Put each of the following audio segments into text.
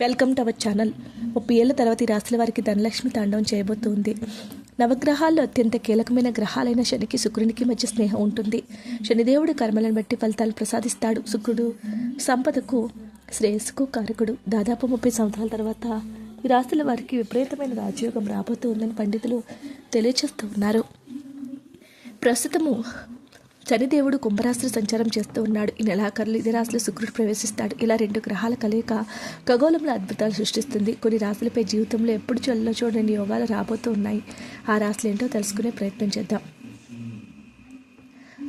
Welcome to our channel. ముప్పై ఏళ్ళ తర్వాత ఈ రాశుల వారికి ధనలక్ష్మి తాండవం చేయబోతుంది. నవగ్రహాల్లో అత్యంత కీలకమైన గ్రహాలైన శనికి శుక్రునికి మధ్య స్నేహం ఉంటుంది. శనిదేవుడు కర్మలను బట్టి ఫలితాలు ప్రసాదిస్తాడు. శుక్రుడు సంపదకు శ్రేయస్సుకు కారకుడు. దాదాపు ముప్పై సంవత్సరాల తర్వాత ఈ రాశుల వారికి విపరీతమైన రాజయోగం రాబోతూ ఉందని పండితులు తెలియచేస్తూ ఉన్నారు. ప్రస్తుతము శనిదేవుడు కుంభరాశిలో సంచారం చేస్తూ ఉన్నాడు. ఈ నెలాఖరులు ఇది రాశిలో శుక్రుడు ప్రవేశిస్తాడు. ఇలా రెండు గ్రహాల కలయిక ఖగోళంలో అద్భుతాలు సృష్టిస్తుంది. కొన్ని రాశులపై జీవితంలో ఎప్పుడు చల్ల చూడని యోగాలు రాబోతూ ఉన్నాయి. ఆ రాశులు ఏంటో తెలుసుకునే ప్రయత్నం చేద్దాం.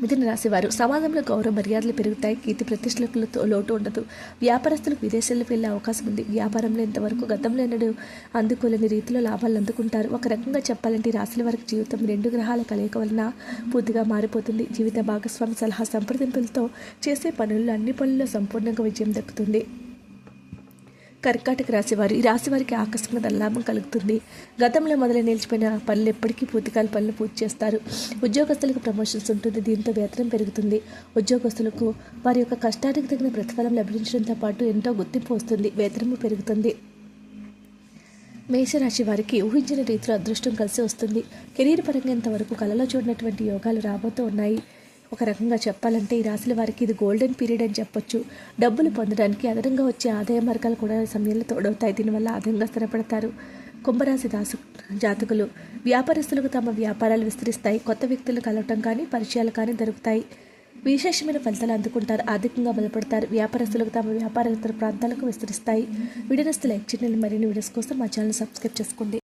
మిథున రాశివారు సమాజంలో గౌరవ మర్యాదలు పెరుగుతాయి కీర్తి ప్రతిష్టలతో లోటు ఉండదు. వ్యాపారస్తులకు విదేశాలకు వెళ్ళే అవకాశం ఉంది. వ్యాపారంలో ఇంతవరకు గతంలో ఎన్నడూ అందుకోలేని రీతిలో లాభాలు అందుకుంటారు. ఒక రకంగా చెప్పాలంటే రాశుల వారికి జీవితం రెండు గ్రహాల కలయిక వలన పూర్తిగా మారిపోతుంది. జీవిత భాగస్వామి సలహా సంప్రదింపులతో చేసే పనుల్లో అన్ని పనుల్లో సంపూర్ణంగా విజయం దక్కుతుంది. కర్కాటక రాశివారు ఈ రాశి వారికి ఆకస్మిక లాభం కలుగుతుంది. గతంలో మొదలై నిలిచిపోయిన పనులు ఎప్పటికీ పూర్తికాల పనులు పూర్తి చేస్తారు. ఉద్యోగస్తులకు ప్రమోషన్స్ ఉంటుంది దీంతో వేతనం పెరుగుతుంది. ఉద్యోగస్తులకు వారి యొక్క కష్టానికి తగిన ప్రతిఫలం లభించడంతో పాటు ఎంతో గుర్తింపు వస్తుంది వేతనము పెరుగుతుంది. మేషరాశి వారికి ఊహించిన రీతిలో అదృష్టం కలిసి వస్తుంది. కెరీర్ పరంగా ఇంతవరకు కలలో చూడినటువంటి యోగాలు రాబోతూ ఉన్నాయి. ఒక రకంగా చెప్పాలంటే ఈ రాశుల వారికి ఇది గోల్డెన్ పీరియడ్ అని చెప్పొచ్చు. డబ్బులు పొందడానికి అదనంగా వచ్చే ఆదాయ మార్గాలు కూడా సమయంలో తోడవుతాయి. దీనివల్ల ఆదాయంగా స్థిరపడతారు. కుంభరాశి దాసు జాతకులు. వ్యాపారస్తులకు తమ వ్యాపారాలు విస్తరిస్తాయి. కొత్త వ్యక్తులు కలవటం కానీ పరిచయాలు కానీ దొరుకుతాయి. విశేషమైన ఫలితాలు అందుకుంటారు. ఆర్థికంగా బలపడతారు. వ్యాపారస్తులకు తమ వ్యాపారాలు ఇతర ప్రాంతాలకు విస్తరిస్తాయి. వీడియోస్ లైక్ మరిన్ని వీడియోస్ కోసం మా ఛానల్ సబ్స్క్రైబ్ చేసుకోండి.